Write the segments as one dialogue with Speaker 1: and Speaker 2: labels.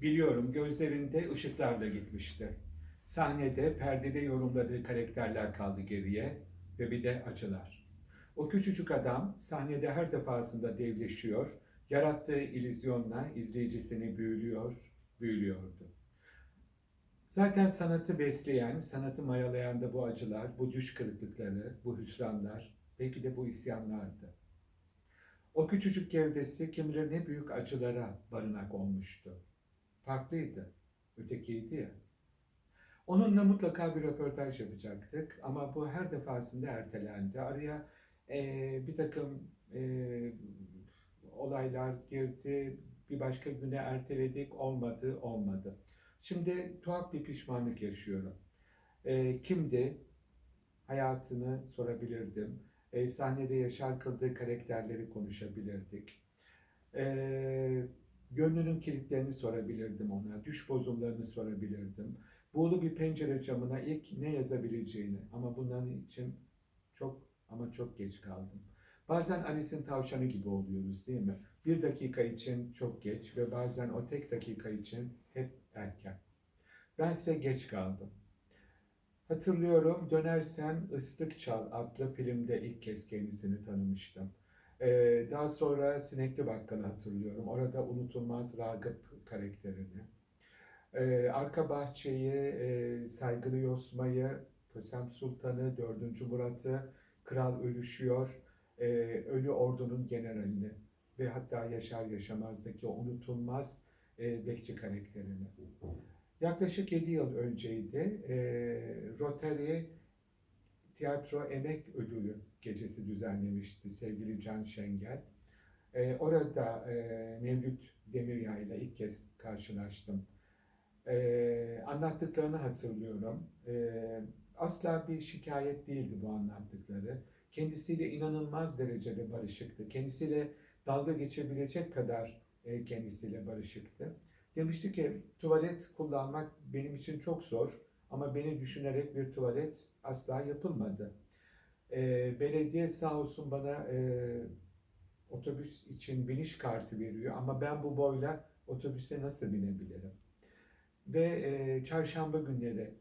Speaker 1: Biliyorum gözlerinde ışıklarla gitmişti. Sahnede perdede yorumladığı karakterler kaldı geriye ve bir de acılar. O küçücük adam sahnede her defasında devleşiyor, yarattığı illüzyonla izleyicisini büyülüyor, büyülüyordu. Zaten sanatı besleyen, sanatı mayalayan da bu acılar, bu düş kırıklıkları, bu hüsranlar, belki de bu isyanlardı. O küçücük gövdesi kim ne büyük acılara barınak olmuştu. Farklıydı, ötekiydi ya. Onunla mutlaka bir röportaj yapacaktık ama bu her defasında ertelendi. Araya eee, bir takım eee, olaylar girdi, bir başka güne erteledik, olmadı, olmadı. Şimdi tuhaf bir pişmanlık yaşıyorum. Eee, kimdi? Hayatını sorabilirdim. Eee, sahnede yaşar kıldığı karakterleri konuşabilirdik. Eee, gönlünün kilitlerini sorabilirdim ona, düş bozumlarını sorabilirdim. Buğulu bir pencere camına ilk ne yazabileceğini ama bunların için çok ama çok geç kaldım. Bazen Alice'in tavşanı gibi oluyoruz değil mi? Bir dakika için çok geç ve bazen o tek dakika için hep erken. Bense geç kaldım. Hatırlıyorum Dönersen Islık Çal adlı filmde ilk kez kendisini tanımıştım. Ee, daha sonra Sinekli Bakkal'ı hatırlıyorum. Orada unutulmaz Ragıp karakterini. Ee, Arka Bahçe'yi, e, Saygılı Yosma'yı, Kösem Sultan'ı, 4. Murat'ı, Kral Ölüşüyor, e, Ölü Ordu'nun generalini ve hatta Yaşar Yaşamaz'daki unutulmaz e, bekçi karakterini. Yaklaşık 7 yıl önceydi. E, Rotary Tiyatro Emek Ödülü gecesi düzenlemişti sevgili Can Şengel. E, orada e, Mevlüt Demiryağ ile ilk kez karşılaştım. E, anlattıklarını hatırlıyorum. E, asla bir şikayet değildi bu anlattıkları. Kendisiyle inanılmaz derecede barışıktı. Kendisiyle dalga geçebilecek kadar e, kendisiyle barışıktı. Demişti ki tuvalet kullanmak benim için çok zor ama beni düşünerek bir tuvalet asla yapılmadı. E, belediye sağ olsun bana e, otobüs için biniş kartı veriyor ama ben bu boyla otobüse nasıl binebilirim? Ve e, çarşamba günleri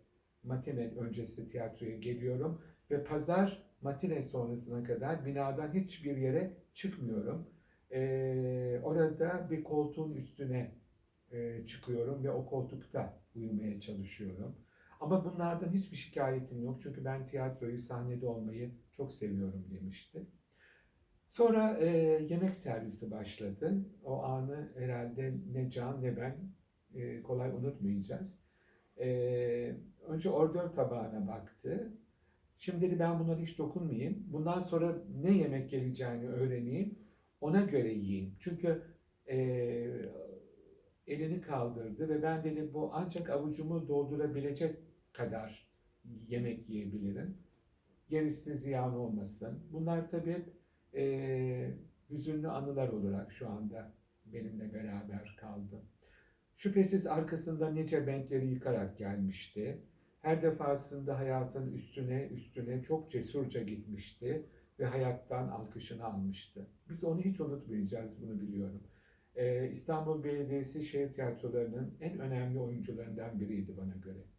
Speaker 1: matine öncesi tiyatroya geliyorum ve pazar matine sonrasına kadar binadan hiçbir yere çıkmıyorum. E, orada bir koltuğun üstüne e, çıkıyorum ve o koltukta uyumaya çalışıyorum. Ama bunlardan hiçbir şikayetim yok çünkü ben tiyatroyu sahnede olmayı çok seviyorum demişti. Sonra e, yemek servisi başladı. O anı herhalde ne Can ne ben e, kolay unutmayacağız. E, önce ordör tabağına baktı. Şimdi dedi ben bunlara hiç dokunmayayım. Bundan sonra ne yemek geleceğini öğreneyim. Ona göre yiyeyim. Çünkü e, elini kaldırdı ve ben dedi bu ancak avucumu doldurabilecek kadar yemek yiyebilirim. Gerisi ziyan olmasın. Bunlar tabii e, hüzünlü anılar olarak şu anda benimle beraber kaldı. Şüphesiz arkasında nice benkleri yıkarak gelmişti. Her defasında hayatın üstüne üstüne çok cesurca gitmişti ve hayattan alkışını almıştı. Biz onu hiç unutmayacağız, bunu biliyorum. Ee, İstanbul Belediyesi şehir tiyatrolarının en önemli oyuncularından biriydi bana göre.